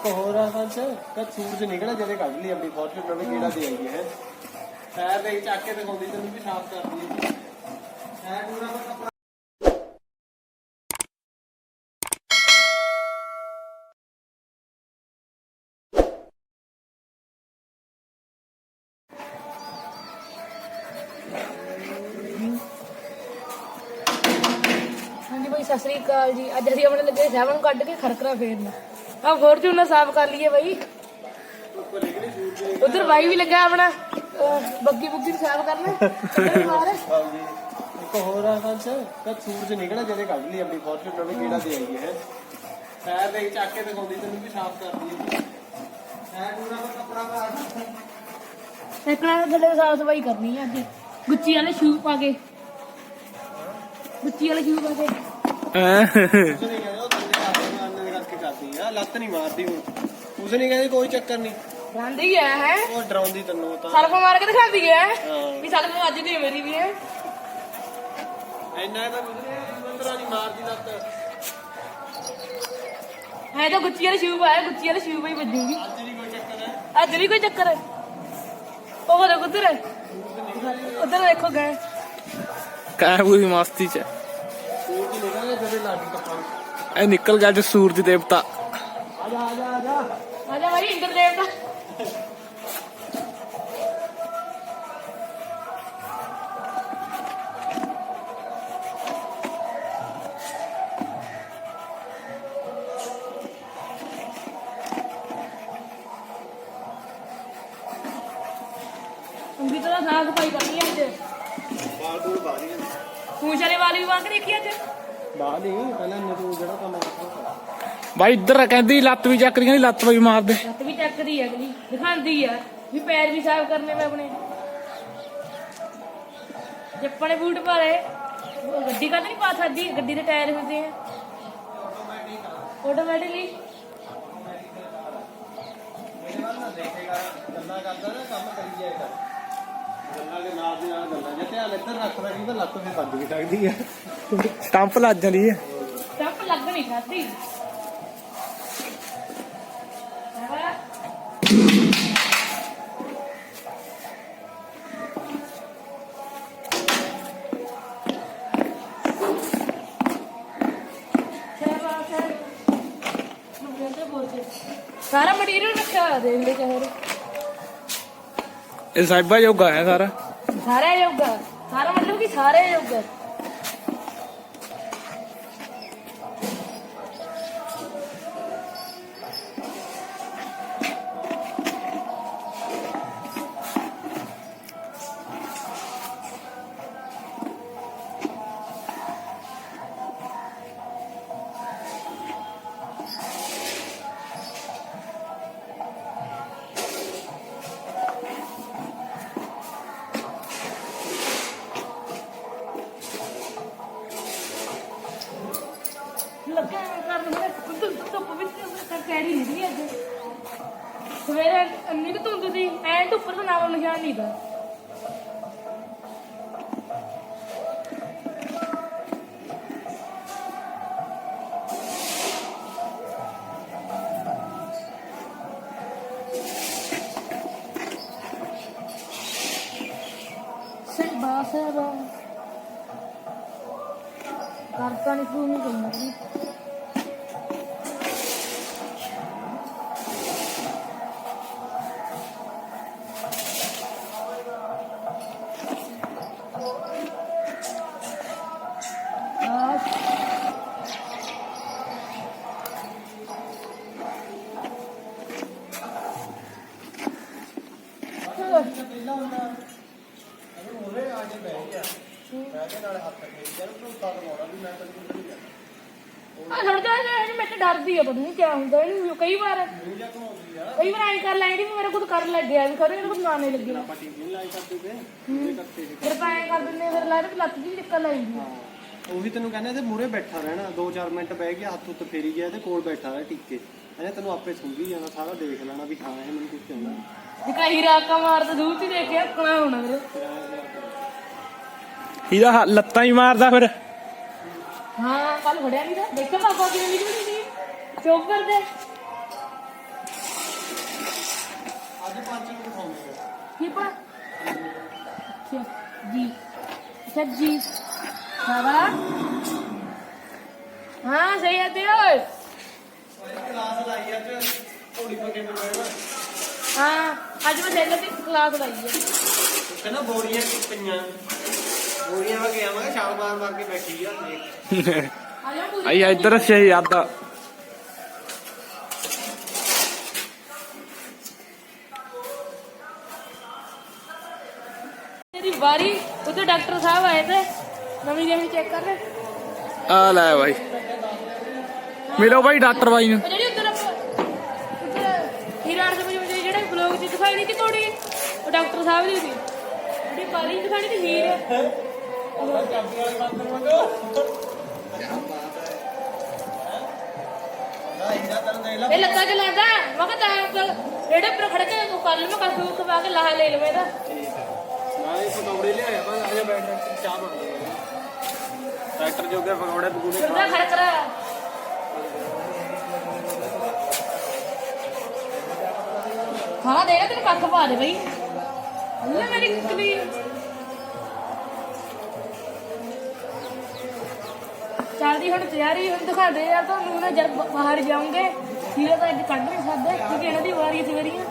ਇੱਕ ਹੋਰ ਆ ਸੱਚ ਕਿ ਸੂਰਜ ਨਿਕਲਿਆ ਜਦੇ ਕੱਢ ਲਈ ਆਪਣੀ ਫੋਰਚੂਨਰ ਵੀ ਕਿਹੜਾ ਦੇ ਟਾਇਰ ਦੇ ਚੱਕ ਕੇ ਦਿਖਾਉਂਦੀ ਤੈਨੂੰ ਵੀ ਸਾਫ਼ ਕਰਦੀ ਹੈ ਟਾਇਰ ਪੂਰਾ ਕੱਪੜਾ ਹਾਂਜੀ ਭਾਈ, ਸਤਿ ਸ੍ਰੀ ਅਕਾਲ ਜੀ। ਅੱਜ ਅਸੀਂ ਆਪਣੇ ਲੱਗੇ ਸੈਵਨ ਕੱਢ ਕੇ ਖਰਕਰਾ ਫੇਰਨਾ। ਆ ਫੋਰਚੂਨਰ ਸਾਫ਼ ਕਰ ਲਈਏ ਸੂਰਜ ਉਧਰ ਬਾਈ ਵੀ ਲੱਗਾ ਆਪਣਾ। ਬੱਗੀ ਬੁੱਗੀ ਨੂੰ ਸਾਫ਼ ਕਰਨਾ। ਇੱਕ ਹੋਰ ਆ ਸੱਚ ਕਿ ਸੂਰਜ ਨਿਕਲਿਆ ਜਦੇ ਕੱਢ ਲਈ ਆਪਣੀ ਫੋਰਚੂਨਰ ਵੀ ਕਿਹੜਾ ਦੇ ਆਈ ਹੈ? ਟਾਇਰ ਦੇ ਚੱਕ ਕੇ ਦਿਖਾਉਂਦੀ ਤੈਨੂੰ ਵੀ ਸਾਫ਼ ਕਰਦੀ ਹੈ ਟਾਇਰ ਪੂਰਾ ਕੱਪੜਾ ਪਾ ਇੱਕ ਨਾਲ ਥੱਲੇ ਸਾਫ਼ ਸਫ਼ਾਈ ਕਰਨੀ ਹੈ ਅੱਜ। ਗੁੱਚੀ ਵਾਲੇ ਸ਼ੂ ਪਾ ਕੇ। ਗੁੱਚੀ ਵਾਲੇ ਸ਼ੂ ਪਾ ਕੇ। ਕੁਝ ਨਹੀਂ ਕਹਿੰਦੇ ਉਹ ਥੱਲੇ ਹੱਥ ਮਾਰਨੇ ਦੇ ਕਰਕੇ ਕਰਦੀ ਆ ਲੱਤ ਨਹੀਂ ਮਾਰਦੀ ਹੁਣ। ਕੁਝ ਨਹੀਂ ਕਹਿੰਦੇ ਕੋਈ ਚੱਕਰ ਨਹੀਂ ਜਾਂਦੀ ਹੈ ਹੈ? ਉਹ ਡਰਾਉਂਦੀ ਤੈਨੂੰ ਤਾਂ। ਸਲਫ ਮਾਰ ਕੇ ਦਿਖਾਉਂਦੀ ਹੈ। ਵੀ ਸਲਫ ਅੱਜ ਦੀ ਮੇਰੀ ਵੀ ਹੈ ਇੰਨਾ ਤਾਂ ਕੁਝ ਨਹੀਂ ਮੰਦਰਾ ਨਹੀਂ ਮਾਰਦੀ ਲੱਤ। ਹੈ ਤਾਂ ਗੁੱਚੀ ਵਾਲੇ ਸ਼ੂ ਪਾਇਆ ਗੁੱਚੀ ਵਾਲੇ ਸ਼ੂ ਪਾਈ ਵੱਜੂਗੀ। ਅੱਜ ਨਹੀਂ ਕੋਈ ਚੱਕਰ ਹੈ? ਅੱਜ ਨਹੀਂ ਕੋਈ ਚੱਕਰ ਹੈ? ਉਹ ਦੇਖੋ ਉਧਰ। ਉਧਰ ਦੇਖੋ ਗਏ। ਕਾਹ ਪੂਰੀ ਮਸਤੀ ਚ। ਸੂਰਜ ਨਿਕਲਿਆ ਜਦੇ ਲੱਗ ਕੱਪੜਾ ਇਹ ਨਿਕਲ ਗਿਆ ਅੱਜ ਸੂਰਜ ਦੇਵਤਾ ਆ ਜਾ ਆ ਜਾ ਆ ਦਾ ਅੰਗੀ ਤਰ੍ਹਾਂ ਕਰਨੀ ਅੱਜ ਬਾਲ ਬੂਲ ਬਾਹਰ ਪੂਛ ਵਾਲੇ ਵਾਲ ਵਾਂਗ ਦੇਖੀ ਅੱਜ ਬਾਹਰ ਨਹੀਂ ਪਹਿਲਾਂ ਤੂੰ ਜਿਹੜਾ ਕੰਮ ਕਰਦਾ ਬਾਈ ਇੱਧਰ ਕਹਿੰਦੀ ਲੱਤ ਵੀ ਚੱਕ ਰਹੀ ਕਹਿੰਦੀ ਲੱਤ ਵੀ ਮਾਰ ਦੇ ਲੱਤ ਵੀ ਚੱਕਦੀ ਹੈ ਅਗਲੀ ਦਿਖਾਉਂਦੀ ਹੈ ਵੀ ਪੈਰ ਵੀ ਸਾਫ਼ ਕਰਨੇ ਮੈਂ ਆਪਣੇ। ਜੱਪਣੇ ਬੂਟ ਪਾ ਲਏ ਉਹ ਗੱਡੀ ਕਾ ਨਹੀਂ ਪਾ ਸਕਦੀ ਗੱਡੀ ਦੇ ਟਾਇਰ ਹੁੰਦੇ ਆ। ਆਟੋਮੈਟਿਕਲੀ ਮੇਰੇ ਵੱਲ ਨਾ ਦੇਖੇਗਾ ਗੱਲਾਂ ਕਰਦਾ ਨਾ ਕੰਮ ਕਰੀ ਜਾਏਗਾ ਗੱਲਾਂ ਦੇ ਨਾਲ ਦੀ ਨਾਲ ਗੱਲਾਂ ਜੇ ਧਿਆਨ ਇੱਧਰ ਰੱਖਦਾ ਨਹੀਂ ਤਾਂ ਲੱਤ ਵੀ ਵੱਜ ਵੀ ਸਕਦੀ ਹੈ ਸਟੰਪ ਲੱਗ ਜਾਂਦੀ ਹੈ। ਸਟੰਪ ਲੱਗ ਨਹੀਂ ਸਕਦੀ ਸਾਰਾ ਮਟੀਰੀਅਲ ਰੱਖਿਆ ਹੋਇਆ ਦੇਖ ਲੈ ਚਾਹੇ ਇਹ ਸਾਹਿਬਾ ਯੋਗਾ ਹੈ ਸਾਰਾ। ਸਾਰਾ ਯੋਗਾ ਸਾਰਾ ਮਤਲਬ ਕਿ ਸਾਰੇ ਯੋਗਾ ਸਵੇਰੇ ਅੰਨੀ ਕੁ ਧੁੰਦ ਸੀ, ਐਂ ਧੁੱਪ ਤੋਂ ਨਾਮ ਨਿਸ਼ਾਨ ਨਹੀਂ ਦਾ ਸੇਵਾ ਸੇਵਾ ਕਰਤਾ ਨਹੀਂ ਫੂ ਕੇ ਬਹਿ ਗਿਆ। ਨਾਲ ਹੱਥ ਉਹਨੂੰ ਵੀ ਮੈਂ ਤੈਨੂੰ ਕੁਝ ਨਹੀਂ ਕਰਨਾ ਆ ਥੋੜਾ ਜਿਹਾ ਇਹ ਮੈਂ ਤਾਂ ਡਰਦੀ ਆ ਪਤਾ ਨਹੀਂ ਕੀ ਹੁੰਦਾ ਇਹਨੂੰ ਕਈ ਵਾਰ ਮੂੰਹ ਜਾਂ ਕਈ ਵਾਰ ਐਂ ਕਰ ਲੈਂਦੀ ਵੀ ਮੇਰੇ ਕੋਲ ਕਰ ਲੱਗਿਆ ਵੀ ਖਰੇ ਮੇਰੇ ਕੋਲ ਨਾ ਨਹੀਂ ਲੱਗੀ। ਆਪਾਂ ਨਹੀਂ ਲਾਈ ਕਰਦੇ ਤੇ ਉਹਦੇ ਫਿਰ ਤਾਂ ਐਂ ਕਰ ਦਿੰਦੇ ਫਿਰ ਲੱਤ ਜੀ ਨਿਕਲ ਆਈਂਦੀ ਉਹੀ ਤੈਨੂੰ ਕਹਿੰਦੇ ਤੇ ਮੂਰੇ ਬੈਠਾ ਰਹਿਣਾ 2-4 ਮਿੰਟ ਬਹਿ ਗਿਆ ਹੱਥ ਉੱਤੇ ਫੇਰੀ ਗਿਆ ਤੇ ਕੋਲ ਬੈਠਾ ਰਹਿ ਟਿੱਕੇ। ਇਹਨੇ ਤੈਨੂੰ ਆਪੇ ਸੁੰਘੀ ਜਾਣਾ ਸਾਰਾ ਦੇਖ ਲੈਣਾ ਵੀ ਹਾਂ ਇਹ ਮੈਨੂੰ ਕੁਝ ਜੇ ਕਹੀ ਰਾਕਾ ਮਾਰਦਾ ਦੂਰ ਚ ਦੇਖ ਕੇ ਆਪਣਾ ਹੋਣਾ ਵੀਰੇ ਇਹਦਾ ਹ- ਲੱਤਾਂ ਹੀ ਮਾਰਦਾ ਫਿਰ। ਹਾਂ ਕੱਲ ਫੜਿਆ ਨਹੀਂ ਤਾਂ। ਦੇਖਿਆ ਪਾਪਾ ਕਿਵੇਂ ਨਿਕਲੀ ਸੀ। ਦੇ ਅੱਜ ਪੰਜ ਨੂੰ ਦਿਖਾਉਂਗੇ ਕੀ ਪਾ ਅੱਛਾ ਜੀ। ਅੱਛਾ ਜੀ। ਬਾਬਾ। ਹਾਂ ਸਹੀ ਹੈ ਤੇ ਓਏ। ਕਲਾਸ ਲਾਈ ਅੱਜ। ਘੋੜੀ ਪੱਕੇ ਹਾਂ ਅੱਜ ਮੈਂ ਸੈਲਰ ਦੀ ਕਲਾਸ ਲਾਈ ਹੈ ਕਹਿੰਦਾ ਬੋਰੀਆਂ ਕਿ ਪਈਆਂ ਬੋਰੀਆਂ ਵਾ ਗਿਆ ਮੈਂ ਛਾਲ ਮਾਰ ਮਾਰ ਕੇ ਬੈਠੀ ਆ ਦੇਖ ਆ ਜਾ ਪੂਰੀ ਆਈ ਇੱਧਰ ਸ਼ਹਿਜ਼ਾਦ ਤੇਰੀ ਵਾਰੀ ਉੱਥੇ ਡਾਕਟਰ ਸਾਹਿਬ ਆਏ ਤੇ ਨਵੀਂ ਜਿਹੀ ਚੈੱਕ ਕਰ ਰਹੇ ਆ ਲੈ ਬਾਈ। ਮਿਲੋ ਬਾਈ ਡਾਕਟਰ ਬਾਈ ਨੂੰ। ਉਹ ਜਿਹੜੀ ਉੱਧਰ ਆਪਾਂ ਉੱਧਰ ਹੀਰਾ ਦੇ ਵਿੱਚ ਜਿਹੜੇ ਬਲੌਗ 'ਚ ਦਿਖਾਈ ਨਹੀਂ ਕਿ ਤੋੜੀ। ਉਹ ਡਾਕਟਰ ਸਾਹਿਬ ਦੀ ਸੀ ਜਿਹੜੀ ਪਾਲੀ ਦਿਖਾਣੀ ਤੇ ਹੀਰ। ਇਹਦਾ ਇਹ ਲੱਗਾ ਕਿ ਲੱਗਦਾ ਮੈਂ ਕਿਹਾ ਤਾਂ ਰੇੜੇ ਪਰ ਖੜ ਕੇ ਤੂੰ ਕੱਲ ਮੈਂ ਕਾਫੀ ਖਵਾ ਕੇ ਲਾਹ ਲੈ ਲਵੇ ਦਾ ਨਾਲੇ ਪਕੌੜੇ ਲਿਆਇਆ ਬਸ ਆ ਜਾ ਬੈਠ ਚਾਹ ਬਣ ਗਈ। ਟਰੈਕਟਰ ਜੋਗੇ ਪਕੌੜੇ ਪਕੂੜੇ ਫਿਰਦਾ ਖੜਕਰਾ ਖਾਣਾ ਦੇਗਾ ਤੈਨੂੰ ਕੱਖ ਪਾ ਦੇ ਬਈ। ਲੈ ਮੇਰੀ ਕੁਕਲੀ ਚੱਲਦੀ, ਹੁਣ ਤਿਆਰੀ ਹੁਣ ਦਿਖਾ ਦੇ ਯਾਰ, ਤੁਹਾਨੂੰ ਨਾ ਜਦ ਬਾਹਰ ਜਾਉਂਗੇ ਫਿਰ ਤਾਂ ਅੱਜ ਕੱਢ ਨਹੀਂ ਸਕਦੇ, ਕਿਉਂਕਿ ਇਹਨਾਂ ਦੀ ਵਾਰੀ ਸਵੇਰੀਆਂ